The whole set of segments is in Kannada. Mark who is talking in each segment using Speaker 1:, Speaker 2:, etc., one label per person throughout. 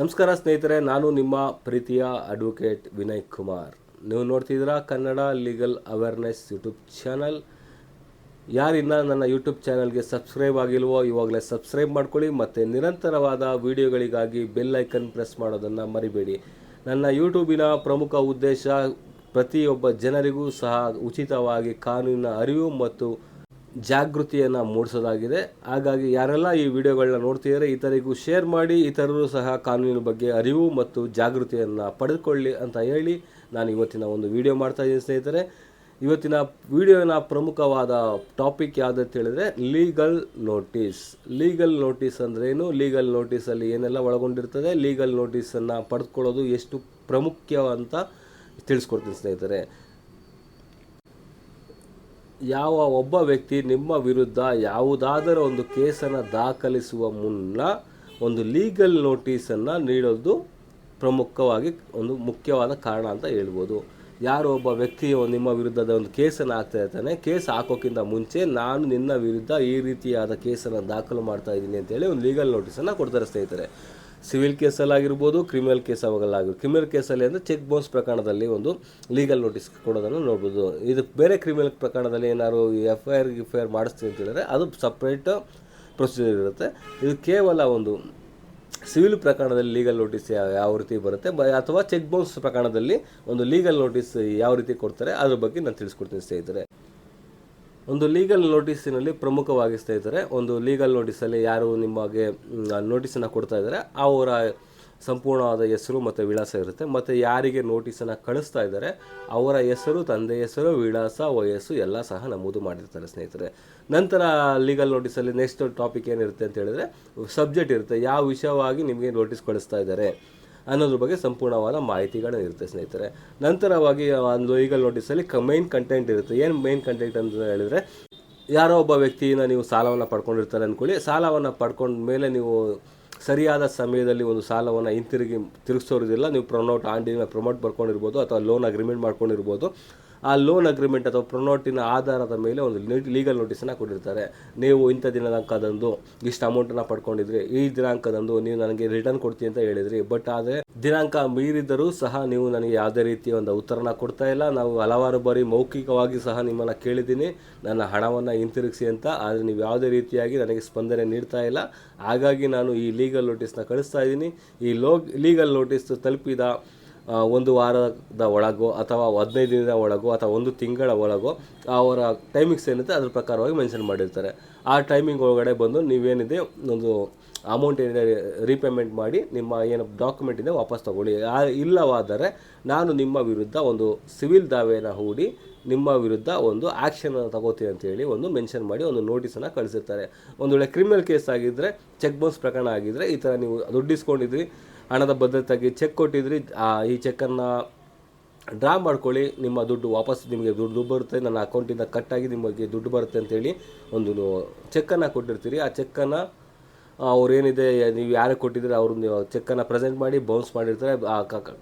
Speaker 1: ನಮಸ್ಕಾರ ಸ್ನೇಹಿತರೆ, ನಾನು ನಿಮ್ಮ ಪ್ರೀತಿಯ ಅಡ್ವೊಕೇಟ್ ವಿನಯ್ ಕುಮಾರ್. ನೀವು ನೋಡ್ತಿದ್ದೀರಾ Kannada legal awareness YouTube channel ಯಾರಿಂದ ನನ್ನ ಯೂಟ್ಯೂಬ್ ಚಾನಲ್ಗೆ ಸಬ್ಸ್ಕ್ರೈಬ್ ಆಗಿಲ್ವೋ, ಇವಾಗಲೇ ಸಬ್ಸ್ಕ್ರೈಬ್ ಮಾಡ್ಕೊಳ್ಳಿ ಮತ್ತು ನಿರಂತರವಾದ ವಿಡಿಯೋಗಳಿಗಾಗಿ ಬೆಲ್ ಐಕನ್ ಪ್ರೆಸ್ ಮಾಡೋದನ್ನು ಮರಿಬೇಡಿ. ನನ್ನ ಯೂಟ್ಯೂಬಿನ ಪ್ರಮುಖ ಉದ್ದೇಶ ಪ್ರತಿಯೊಬ್ಬ ಜನರಿಗೂ ಸಹ ಉಚಿತವಾಗಿ ಕಾನೂನಿನ ಅರಿವು ಮತ್ತು ಜಾಗೃತಿಯನ್ನು ಮೂಡಿಸೋದಾಗಿದೆ. ಹಾಗಾಗಿ ಯಾರೆಲ್ಲ ಈ ವಿಡಿಯೋಗಳನ್ನ ನೋಡ್ತಿದ್ದಾರೆ ಇತರಿಗೂ ಶೇರ್ ಮಾಡಿ ಇತರರು ಸಹ ಕಾನೂನಿನ ಬಗ್ಗೆ ಅರಿವು ಮತ್ತು ಜಾಗೃತಿಯನ್ನು ಪಡೆದುಕೊಳ್ಳಿ ಅಂತ ಹೇಳಿ ನಾನು ಇವತ್ತಿನ ಒಂದು ವಿಡಿಯೋ ಮಾಡ್ತಾ ಇದ್ದೀನಿ ಸ್ನೇಹಿತರೆ. ಇವತ್ತಿನ ವಿಡಿಯೋನ ಪ್ರಮುಖವಾದ ಟಾಪಿಕ್ ಅಂತ ಹೇಳಿದ್ರೆ, ಲೀಗಲ್ ನೋಟಿಸ್. ಲೀಗಲ್ ನೋಟಿಸ್ ಅಂದ್ರೇನು? ಲೀಗಲ್ ನೋಟಿಸಲ್ಲಿ ಏನೆಲ್ಲ ಒಳಗೊಂಡಿರ್ತದೆ, ಲೀಗಲ್ ನೋಟಿಸನ್ನು ಪಡೆದುಕೊಳ್ಳೋದು ಎಷ್ಟು ಪ್ರಮುಖ ಅಂತ ತಿಳಿಸ್ಕೊಡ್ತೀನಿ ಸ್ನೇಹಿತರೆ. ಯಾವ ಒಬ್ಬ ವ್ಯಕ್ತಿ ನಿಮ್ಮ ವಿರುದ್ಧ ಯಾವುದಾದರೂ ಒಂದು ಕೇಸನ್ನು ದಾಖಲಿಸುವ ಮುನ್ನ ಒಂದು ಲೀಗಲ್ ನೋಟಿಸನ್ನು ನೀಡೋದು ಪ್ರಮುಖವಾಗಿ ಒಂದು ಮುಖ್ಯವಾದ ಕಾರಣ ಅಂತ ಹೇಳ್ಬೋದು. ಯಾರೋ ಒಬ್ಬ ವ್ಯಕ್ತಿ ನಿಮ್ಮ ವಿರುದ್ಧದ ಒಂದು ಕೇಸನ್ನು ಹಾಕ್ತಾ ಇರ್ತಾನೆ, ಕೇಸ್ ಹಾಕೋಕ್ಕಿಂತ ಮುಂಚೆ ನಾನು ನಿನ್ನ ವಿರುದ್ಧ ಈ ರೀತಿಯಾದ ಕೇಸನ್ನು ದಾಖಲು ಮಾಡ್ತಾ ಇದ್ದೀನಿ ಅಂತೇಳಿ ಒಂದು ಲೀಗಲ್ ನೋಟಿಸನ್ನು ಕೊಡ್ತಾರೆ ಸ್ನೇಹಿತರೆ. ಸಿವಿಲ್ ಕೇಸಲ್ಲಾಗಿರ್ಬೋದು, ಕ್ರಿಮಿನಲ್ ಕೇಸ್ ಅವಾಗಲ್ಲಾಗಿರ್ಬೋದು ಕ್ರಿಮಿನಲ್ ಕೇಸಲ್ಲಿ ಅಂದರೆ ಚೆಕ್ ಬೌನ್ಸ್ ಪ್ರಕರಣದಲ್ಲಿ ಒಂದು ಲೀಗಲ್ ನೋಟಿಸ್ ಕೊಡೋದನ್ನು ನೋಡ್ಬೋದು. ಇದು ಬೇರೆ ಕ್ರಿಮಿನಲ್ ಪ್ರಕರಣದಲ್ಲಿ ಏನಾದ್ರು F I R F I R ಮಾಡಿಸ್ತೀವಿ ಅಂತ ಹೇಳಿದ್ರೆ ಅದು ಸಪ್ರೇಟ್ ಪ್ರೊಸೀಜರ್ ಇರುತ್ತೆ. ಇದು ಕೇವಲ ಒಂದು ಸಿವಿಲ್ ಪ್ರಕರಣದಲ್ಲಿ ಲೀಗಲ್ ನೋಟಿಸ್ ಯಾವ ರೀತಿ ಬರುತ್ತೆ ಅಥವಾ ಚೆಕ್ ಬೌನ್ಸ್ ಪ್ರಕರಣದಲ್ಲಿ ಒಂದು ಲೀಗಲ್ ನೋಟಿಸ್ ಯಾವ ರೀತಿ ಕೊಡ್ತಾರೆ, ಅದ್ರ ಬಗ್ಗೆ ನಾನು ತಿಳಿಸ್ಕೊಡ್ತೀನಿ ಸ್ನೇಹಿತರೆ. ಒಂದು ಲೀಗಲ್ ನೋಟಿಸಿನಲ್ಲಿ ಪ್ರಮುಖವಾಗಿ ಸ್ನೇಹಿತರೆ, ಒಂದು ಲೀಗಲ್ ನೋಟಿಸಲ್ಲಿ ಯಾರು ನಿಮಗೆ ನೋಟಿಸನ್ನು ಕೊಡ್ತಾ ಇದ್ದಾರೆ, ಅವರ ಸಂಪೂರ್ಣವಾದ ಹೆಸರು ಮತ್ತು ವಿಳಾಸ ಇರುತ್ತೆ. ಮತ್ತು ಯಾರಿಗೆ ನೋಟಿಸನ್ನು ಕಳಿಸ್ತಾ ಇದ್ದಾರೆ, ಅವರ ಹೆಸರು, ತಂದೆ ಹೆಸರು, ವಿಳಾಸ, ವಯಸ್ಸು ಎಲ್ಲ ಸಹ ನಮೂದು ಮಾಡಿರ್ತಾರೆ ಸ್ನೇಹಿತರೆ. ನಂತರ ಲೀಗಲ್ ನೋಟಿಸಲ್ಲಿ ನೆಕ್ಸ್ಟ್ ಟಾಪಿಕ್ ಏನಿರುತ್ತೆ ಅಂತ ಹೇಳಿದ್ರೆ ಸಬ್ಜೆಕ್ಟ್ ಇರುತ್ತೆ. ಯಾವ ವಿಷಯವಾಗಿ ನಿಮಗೆ ನೋಟಿಸ್ ಕಳಿಸ್ತಾ ಇದ್ದಾರೆ. ಅನ್ನೋದ್ರ ಬಗ್ಗೆ ಸಂಪೂರ್ಣವಾದ ಮಾಹಿತಿಗಳು ಇರುತ್ತೆ ಸ್ನೇಹಿತರೆ. ನಂತರವಾಗಿ ಒಂದು ಲೀಗಲ್ ನೋಟಿಸಲ್ಲಿ ಕ ಮೈನ್ ಕಂಟೆಂಟ್ ಇರುತ್ತೆ. ಏನು ಮೈನ್ ಕಂಟೆಂಟ್ ಅಂತ ಹೇಳಿದ್ರೆ, ಯಾರೋ ಒಬ್ಬ ವ್ಯಕ್ತಿನ ನೀವು ಸಾಲವನ್ನು ಪಡ್ಕೊಂಡಿರ್ತಾರೆ ಅಂದ್ಕೊಳ್ಳಿ ಸಾಲವನ್ನು ಪಡ್ಕೊಂಡ ಮೇಲೆ ನೀವು ಸರಿಯಾದ ಸಮಯದಲ್ಲಿ ಒಂದು ಸಾಲವನ್ನು ಹಿಂತಿರುಗಿ, ತಿರುಗಿಸೋರಿದಿಲ್ಲ. ನೀವು ಪ್ರೊನೋಟ್ ಆಂಡಿನ ಪ್ರಮೋಟ್ ಬರ್ಕೊಂಡಿರ್ಬೋದು ಅಥವಾ ಲೋನ್ ಅಗ್ರಿಮೆಂಟ್ ಮಾಡ್ಕೊಂಡಿರ್ಬೋದು. ಆ ಲೋನ್ ಅಗ್ರಿಮೆಂಟ್ ಅಥವಾ ಪ್ರೊನೋಟಿನ ಆಧಾರದ ಮೇಲೆ ಒಂದು ಲೀಗಲ್ ನೋಟಿಸನ್ನು ಕೊಟ್ಟಿರ್ತಾರೆ. ನೀವು ಇಂಥ ದಿನಾಂಕದಂದು ಇಷ್ಟು ಅಮೌಂಟನ್ನು ಪಡ್ಕೊಂಡಿದ್ರಿ, ಈ ದಿನಾಂಕದಂದು ನೀವು ನನಗೆ ರಿಟರ್ನ್ ಕೊಡ್ತೀನಿ ಅಂತ ಹೇಳಿದ್ರಿ. ಬಟ್ ಆದರೆ ದಿನಾಂಕ ಮೀರಿದರೂ ಸಹ ನೀವು ನನಗೆ ಯಾವುದೇ ರೀತಿಯ ಒಂದು ಉತ್ತರನ ಕೊಡ್ತಾ ಇಲ್ಲ. ನಾವು ಹಲವಾರು ಬಾರಿ ಮೌಖಿಕವಾಗಿ ಸಹ ನಿಮ್ಮನ್ನು ಕೇಳಿದ್ದೀನಿ. ನನ್ನ ಹಣವನ್ನು ಹಿಂತಿರುಗಿಸಿ ಅಂತ. ಆದರೆ ನೀವು ಯಾವುದೇ ರೀತಿಯಾಗಿ ನನಗೆ ಸ್ಪಂದನೆ ನೀಡ್ತಾ ಇಲ್ಲ. ಹಾಗಾಗಿ ನಾನು ಈ ಲೀಗಲ್ ನೋಟಿಸ್ನ ಕಳಿಸ್ತಾ ಇದ್ದೀನಿ. ಈ ಲೋ ಲೀಗಲ್ ನೋಟಿಸ್ ತಲುಪಿದ ಒಂದು ವಾರದ ಒಳಗೋ ಅಥವಾ ಹದಿನೈದು ದಿನದ ಒಳಗೋ ಅಥವಾ ಒಂದು ತಿಂಗಳ ಒಳಗೋ ಅವರ ಟೈಮಿಂಗ್ಸ್ ಏನಿದೆ ಅದ್ರ ಪ್ರಕಾರವಾಗಿ ಮೆನ್ಷನ್ ಮಾಡಿರ್ತಾರೆ. ಆ ಟೈಮಿಂಗ್ ಒಳಗಡೆ ಬಂದು ನೀವೇನಿದೆ ಒಂದು ಅಮೌಂಟ್ ಏನಿದೆ ರೀಪೇಮೆಂಟ್ ಮಾಡಿ ನಿಮ್ಮ ಏನು ಡಾಕ್ಯುಮೆಂಟ್ ಇದೆ ವಾಪಸ್ ತಗೊಳ್ಳಿ. ಇಲ್ಲವಾದರೆ ನಾನು ನಿಮ್ಮ ವಿರುದ್ಧ ಒಂದು ಸಿವಿಲ್ ದಾವೆಯನ್ನು ಹೂಡಿ ನಿಮ್ಮ ವಿರುದ್ಧ ಒಂದು ಆ್ಯಕ್ಷನ್ ತಗೋತೀನಿ ಅಂತೇಳಿ ಒಂದು ಮೆನ್ಷನ್ ಮಾಡಿ ಒಂದು ನೋಟಿಸನ್ನು ಕಳಿಸಿರ್ತಾರೆ. ಒಂದು ವೇಳೆ ಕ್ರಿಮಿನಲ್ ಕೇಸ್ ಆಗಿದ್ದರೆ ಚೆಕ್ ಬೌನ್ಸ್ ಪ್ರಕರಣ ಆಗಿದ್ದರೆ ಈ ಥರ ನೀವು ದುಡ್ಡು ಇಸ್ಕೊಂಡಿದ್ರಿ ಹಣದ ಭದ್ರತೆಗೆ ಚೆಕ್ ಕೊಟ್ಟಿದ್ರಿ ಈ ಚೆಕ್ಕನ್ನು ಡ್ರಾ ಮಾಡ್ಕೊಳ್ಳಿ, ನಿಮ್ಮ ದುಡ್ಡು ವಾಪಸ್ ನಿಮಗೆ ದುಡ್ಡು ಬರುತ್ತೆ, ನನ್ನ ಅಕೌಂಟಿಂದ ಕಟ್ಟಾಗಿ ನಿಮಗೆ ದುಡ್ಡು ಬರುತ್ತೆ ಅಂತೇಳಿ ಒಂದು ಚೆಕ್ಕನ್ನು ಕೊಟ್ಟಿರ್ತೀರಿ. ಆ ಚೆಕ್ಕನ್ನು ಅವ್ರೇನಿದೆ ನೀವು ಯಾರಿಗೆ ಕೊಟ್ಟಿದ್ರೆ ಅವ್ರು ನೀವು ಚೆಕ್ಕನ್ನು ಪ್ರೆಸೆಂಟ್ ಮಾಡಿ ಬೌನ್ಸ್ ಮಾಡಿರ್ತಾರೆ. ಆ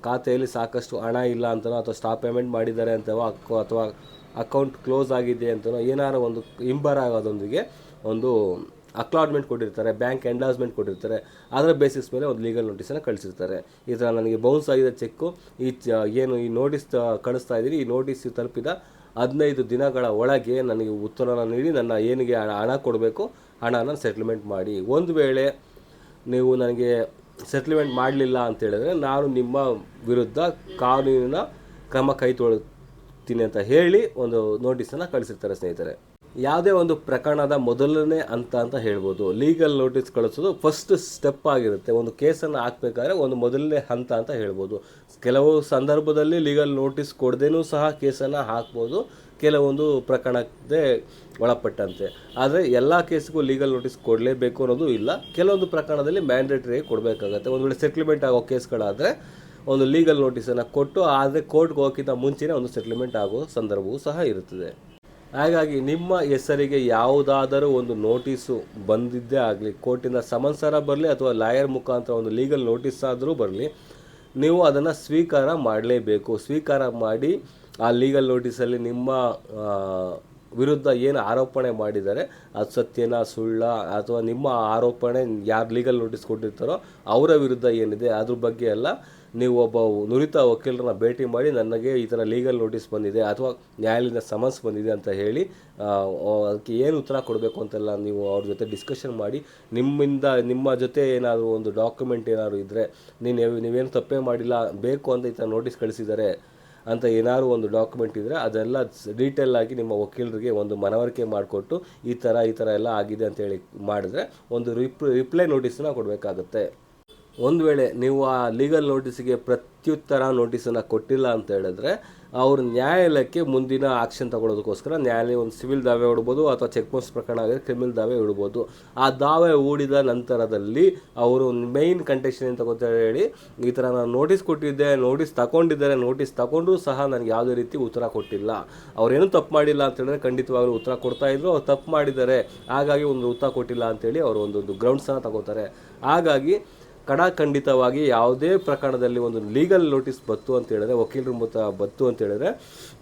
Speaker 1: ಖಾತೆಯಲ್ಲಿ ಸಾಕಷ್ಟು ಹಣ ಇಲ್ಲ ಅಂತನೋ, ಅಥವಾ ಸ್ಟಾಪ್ ಪೇಮೆಂಟ್ ಮಾಡಿದ್ದಾರೆ ಅಂತವೋ ಅಥವಾ ಅಕೌಂಟ್ ಕ್ಲೋಸ್ ಆಗಿದೆ ಅಂತನೋ, ಏನಾರು ಒಂದು ಇಂಬರ್ ಆಗೋದೊಂದಿಗೆ ಒಂದು ಅಕ್ಲಾಟ್ಮೆಂಟ್ ಕೊಟ್ಟಿರ್ತಾರೆ ಬ್ಯಾಂಕ್ ಎಂಡಾಸ್ಮೆಂಟ್ ಕೊಟ್ಟಿರ್ತಾರೆ, ಅದರ ಬೇಸಿಸ್ ಮೇಲೆ ಒಂದು ಲೀಗಲ್ ನೋಟಿಸನ್ನು ಕಳಿಸಿರ್ತಾರೆ. ಈ ಥರ ನನಗೆ ಬೌನ್ಸ್ ಆಗಿದೆ ಚೆಕ್ಕು ಈ ಏನು ಈ ನೋಟಿಸ್ ಕಳಿಸ್ತಾ ಇದ್ದೀರಿ, ಈ ನೋಟಿಸ್ ತಲುಪಿದ ಹದಿನೈದು ದಿನಗಳ ಒಳಗೆ ನನಗೆ ಉತ್ತರನ ನೀಡಿ, ನನ್ನ ಏನಿಗೆ ಹಣ ಹಣ ಕೊಡಬೇಕು, ಹಣನ ಸೆಟ್ಲ್ಮೆಂಟ್ ಮಾಡಿ. ಒಂದು ವೇಳೆ ನೀವು ನನಗೆ ಸೆಟ್ಲ್ಮೆಂಟ್ ಮಾಡಲಿಲ್ಲ ಅಂತ ಹೇಳಿದ್ರೆ ನಾನು ನಿಮ್ಮ ವಿರುದ್ಧ ಕಾನೂನಿನ ಕ್ರಮ ಕೈ ತೊಳ್ತೀನಿ ಅಂತ ಹೇಳಿ ಒಂದು ನೋಟಿಸನ್ನು ಕಳಿಸಿರ್ತಾರೆ ಸ್ನೇಹಿತರೆ. ಯಾವುದೇ ಒಂದು ಪ್ರಕರಣದ ಮೊದಲನೇ ಹಂತ ಅಂತ ಹೇಳ್ಬೋದು. ಲೀಗಲ್ ನೋಟಿಸ್ ಕಳಿಸೋದು ಫಸ್ಟ್ ಸ್ಟೆಪ್ ಆಗಿರುತ್ತೆ. ಒಂದು ಕೇಸನ್ನು ಹಾಕ್ಬೇಕಾದ್ರೆ ಒಂದು ಮೊದಲನೇ ಹಂತ ಅಂತ ಹೇಳ್ಬೋದು. ಕೆಲವು ಸಂದರ್ಭದಲ್ಲಿ ಲೀಗಲ್ ನೋಟಿಸ್ ಕೊಡದೇನೂ ಸಹ ಕೇಸನ್ನು ಹಾಕ್ಬೋದು. ಕೆಲವೊಂದು ಪ್ರಕರಣಕ್ಕೆ ಒಳಪಟ್ಟಂತೆ. ಆದರೆ ಎಲ್ಲ ಕೇಸಿಗೂ ಲೀಗಲ್ ನೋಟಿಸ್ ಕೊಡಲೇಬೇಕು ಅನ್ನೋದು ಇಲ್ಲ. ಕೆಲವೊಂದು ಪ್ರಕರಣದಲ್ಲಿ ಮ್ಯಾಂಡೇಟರಿ ಕೊಡಬೇಕಾಗತ್ತೆ. ಒಂದು ವೇಳೆ ಸೆಟ್ಲ್ಮೆಂಟ್ ಆಗೋ ಕೇಸ್ಗಳಾದರೆ ಒಂದು ಲೀಗಲ್ ನೋಟಿಸನ್ನು ಕೊಟ್ಟು ಆದರೆ ಕೋರ್ಟ್ಗೆ ಹೋಗೋಕ್ಕಿಂತ ಮುಂಚೆನೇ ಒಂದು ಸೆಟ್ಲ್ಮೆಂಟ್ ಆಗೋ ಸಂದರ್ಭವೂ ಸಹ ಇರುತ್ತದೆ. ಹಾಗಾಗಿ ನಿಮ್ಮ ಹೆಸರಿಗೆ ಯಾವುದಾದರೂ ಒಂದು ನೋಟಿಸು ಬಂದಿದ್ದೇ ಆಗಲಿ, ಕೋರ್ಟಿನ ಸಮನ್ಸರ ಬರಲಿ ಅಥವಾ ಲಾಯರ್ ಮುಖಾಂತರ ಒಂದು ಲೀಗಲ್ ನೋಟಿಸ್ ಆದರೂ ಬರಲಿ, ನೀವು ಅದನ್ನು ಸ್ವೀಕಾರ ಮಾಡಲೇಬೇಕು. ಸ್ವೀಕಾರ ಮಾಡಿ ಆ ಲೀಗಲ್ ನೋಟಿಸಲ್ಲಿ ನಿಮ್ಮ ವಿರುದ್ಧ ಏನು ಆರೋಪಣೆ ಮಾಡಿದ್ದಾರೆ ಅದು ಸತ್ಯನ, ಸುಳ್ಳ ಅಥವಾ ನಿಮ್ಮ ಆರೋಪಣೆ ಯಾರು ಲೀಗಲ್ ನೋಟಿಸ್ ಕೊಟ್ಟಿರ್ತಾರೋ ಅವರ ವಿರುದ್ಧ ಏನಿದೆ ಅದ್ರ ಬಗ್ಗೆ ಎಲ್ಲ ನೀವು ಒಬ್ಬ ನುರಿತ ವಕೀಲರನ್ನ ಭೇಟಿ ಮಾಡಿ ನನಗೆ ಈ ಥರ ಲೀಗಲ್ ನೋಟಿಸ್ ಬಂದಿದೆ ಅಥವಾ ನ್ಯಾಯಾಲಯದ ಸಮನ್ಸ್ ಬಂದಿದೆ ಅಂತ ಹೇಳಿ ಅದಕ್ಕೆ ಏನು ಉತ್ತರ ಕೊಡಬೇಕು ಅಂತೆಲ್ಲ ನೀವು ಅವ್ರ ಜೊತೆ ಡಿಸ್ಕಷನ್ ಮಾಡಿ, ನಿಮ್ಮಿಂದ ನಿಮ್ಮ ಜೊತೆ ಏನಾದರೂ ಒಂದು ಡಾಕ್ಯುಮೆಂಟ್ ಏನಾದರೂ ಇದ್ದರೆ ನೀನು ನೀವೇನು ತಪ್ಪೇ ಮಾಡಿಲ್ಲ, ಬೇಕು ಅಂತ ಈ ಥರ ನೋಟಿಸ್ ಕಳಿಸಿದ್ದಾರೆ ಅಂತ ಏನಾದ್ರು ಒಂದು ಡಾಕ್ಯುಮೆಂಟ್ ಇದ್ದರೆ ಅದೆಲ್ಲ ಡೀಟೇಲ್ ಆಗಿ ನಿಮ್ಮ ವಕೀಲರಿಗೆ ಒಂದು ಮನವರಿಕೆ ಮಾಡಿಕೊಟ್ಟು ಈ ಥರ ಈ ಥರ ಎಲ್ಲ ಆಗಿದೆ ಅಂತ ಹೇಳಿ ಮಾಡಿದ್ರೆ ಒಂದು ರಿಪ್ ರಿಪ್ಲೈ ನೋಟಿಸನ್ನ ಕೊಡಬೇಕಾಗುತ್ತೆ. ಒಂದು ವೇಳೆ ನೀವು ಆ ಲೀಗಲ್ ನೋಟಿಸಿಗೆ ಪ್ರತ್ಯುತ್ತರ ನೋಟಿಸನ್ನು ಕೊಟ್ಟಿಲ್ಲ ಅಂತ ಹೇಳಿದ್ರೆ, ಅವರು ನ್ಯಾಯಾಲಯಕ್ಕೆ ಮುಂದಿನ ಆಕ್ಷನ್ ತಗೊಳ್ಳೋದಕ್ಕೋಸ್ಕರ ನ್ಯಾಯಾಲಯ ಒಂದು ಸಿವಿಲ್ ದಾವೆ ಹೊಡ್ಬೋದು ಅಥವಾ ಚೆಕ್ ಪೋಸ್ಟ್ ಪ್ರಕರಣ ಆಗಿದೆ ಕ್ರಿಮಿನಲ್ ದಾವೆ ಇಡ್ಬೋದು. ಆ ದಾವೆ ಹೂಡಿದ ನಂತರದಲ್ಲಿ ಅವರು ಮೈನ್ ಕಂಟೆಕ್ಷನ್ ಏನು ತಗೋತಾ ಹೇಳಿ, ಈ ಥರ ನಾನು ನೋಟಿಸ್ ಕೊಟ್ಟಿದ್ದೆ ನೋಟಿಸ್ ತಗೊಂಡಿದ್ದಾರೆ ನೋಟಿಸ್ ತಗೊಂಡ್ರೂ ಸಹ ನನಗೆ ಯಾವುದೇ ರೀತಿ ಉತ್ತರ ಕೊಟ್ಟಿಲ್ಲ. ಅವರೇನು ತಪ್ಪು ಮಾಡಿಲ್ಲ ಅಂತ ಹೇಳಿದ್ರೆ ಖಂಡಿತವಾಗಲೂ ಉತ್ತರ ಕೊಡ್ತಾ ಇದ್ರು, ಅವ್ರು ತಪ್ಪು ಮಾಡಿದ್ದಾರೆ, ಹಾಗಾಗಿ ಒಂದು ಉತ್ತರ ಕೊಟ್ಟಿಲ್ಲ ಅಂತೇಳಿ ಅವರು ಒಂದೊಂದು ಗ್ರೌಂಡ್ಸನ್ನು ತಗೋತಾರೆ. ಹಾಗಾಗಿ ಕಡಾಖಂಡಿತವಾಗಿ ಯಾವುದೇ ಪ್ರಕರಣದಲ್ಲಿ ಒಂದು ಲೀಗಲ್ ನೋಟಿಸ್ ಬತ್ತು ಅಂತ ಹೇಳಿದ್ರೆ, ವಕೀಲರ ಬತ್ತು ಅಂತ ಹೇಳಿದ್ರೆ,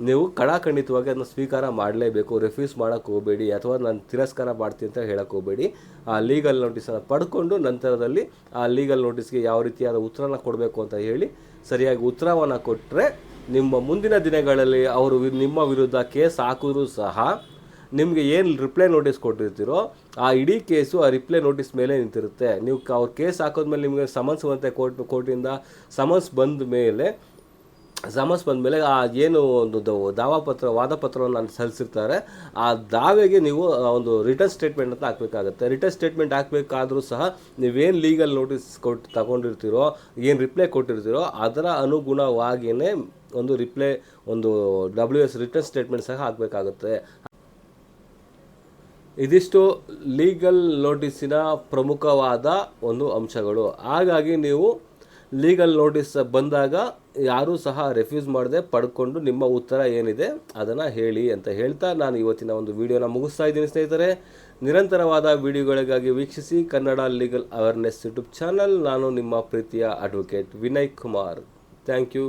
Speaker 1: ನೀವು ಕಡಾಖಂಡಿತವಾಗಿ ಅದನ್ನು ಸ್ವೀಕಾರ ಮಾಡಲೇಬೇಕು, ರೆಫ್ಯೂಸ್ ಮಾಡೋಕ್ಕೆ ಹೋಗಬೇಡಿ ಅಥವಾ ನಾನು ತಿರಸ್ಕಾರ ಮಾಡ್ತೀನಿ ಅಂತ ಹೇಳಕ್ಕೆ ಹೋಗಬೇಡಿ. ಆ ಲೀಗಲ್ ನೋಟಿಸನ್ನು ಪಡ್ಕೊಂಡು ನಂತರದಲ್ಲಿ ಆ ಲೀಗಲ್ ನೋಟಿಸ್ಗೆ ಯಾವ ರೀತಿಯಾದ ಉತ್ತರನ ಕೊಡಬೇಕು ಅಂತ ಹೇಳಿ, ಸರಿಯಾಗಿ ಉತ್ತರವನ್ನು ಕೊಟ್ಟರೆ ನಿಮ್ಮ ಮುಂದಿನ ದಿನಗಳಲ್ಲಿ ಅವರು ನಿಮ್ಮ ವಿರುದ್ಧ ಕೇಸ್ ಹಾಕಿದ್ರೂ ಸಹ ನಿಮಗೆ ಏನು ರಿಪ್ಲೈ ನೋಟಿಸ್ ಕೊಟ್ಟಿರ್ತೀರೋ ಆ ಇಡೀ ಕೇಸು ಆ ರಿಪ್ಲೈ ನೋಟಿಸ್ ಮೇಲೆ ನಿಂತಿರುತ್ತೆ. ನೀವು ಅವ್ರ ಕೇಸ್ ಹಾಕೋದ್ಮೇಲೆ ನಿಮಗೆ ಸಮನ್ಸ್ ಬಂತೆ ಕೋರ್ಟ್ ಕೋರ್ಟಿಂದ ಸಮನ್ಸ್ ಬಂದ ಮೇಲೆ ಸಮನ್ಸ್ ಬಂದ ಮೇಲೆ ಆ ಏನು ಒಂದು ದಾವಾಪತ್ರ ವಾದಪತ್ರವನ್ನು ನಾನು ಸಲ್ಲಿಸಿರ್ತಾರೆ. ಆ ದಾವೆಗೆ ನೀವು ಒಂದು ರಿಟರ್ನ್ ಸ್ಟೇಟ್ಮೆಂಟ್ ಅಂತ ಹಾಕಬೇಕಾಗುತ್ತೆ. ರಿಟರ್ನ್ ಸ್ಟೇಟ್ಮೆಂಟ್ ಹಾಕಬೇಕಾದ್ರೂ ಸಹ ನೀವೇನು ಲೀಗಲ್ ನೋಟಿಸ್ ಕೊಟ್ಟು ತಗೊಂಡಿರ್ತೀರೋ, ಏನು ರಿಪ್ಲೈ ಕೊಟ್ಟಿರ್ತೀರೋ ಅದರ ಅನುಗುಣವಾಗಿಯೇ ಒಂದು ರಿಪ್ಲೈ ಒಂದು ಡಬ್ಲ್ಯೂ ಎಸ್ ರಿಟರ್ನ್ ಸ್ಟೇಟ್ಮೆಂಟ್ ಸಹ ಹಾಕಬೇಕಾಗುತ್ತೆ. ಇದಿಷ್ಟು ಲೀಗಲ್ ನೋಟಿಸಿನ ಪ್ರಮುಖವಾದ ಒಂದು ಅಂಶಗಳು. ಹಾಗಾಗಿ ನೀವು ಲೀಗಲ್ ನೋಟಿಸ್ ಬಂದಾಗ ಯಾರೂ ಸಹ ರೆಫ್ಯೂಸ್ ಮಾಡದೆ ಪಡ್ಕೊಂಡು ನಿಮ್ಮ ಉತ್ತರ ಏನಿದೆ ಅದನ್ನು ಹೇಳಿ ಅಂತ ಹೇಳ್ತಾ ನಾನು ಇವತ್ತಿನ ಒಂದು ವಿಡಿಯೋನ ಮುಗಿಸ್ತಾ ಇದ್ದೀನಿ ಸ್ನೇಹಿತರೆ. ನಿರಂತರವಾದ ವಿಡಿಯೋಗಳಿಗಾಗಿ ವೀಕ್ಷಿಸಿ Kannada legal awareness YouTube channel. ನಾನು ನಿಮ್ಮ ಪ್ರೀತಿಯ advocate Vinay Kumar. Thank you.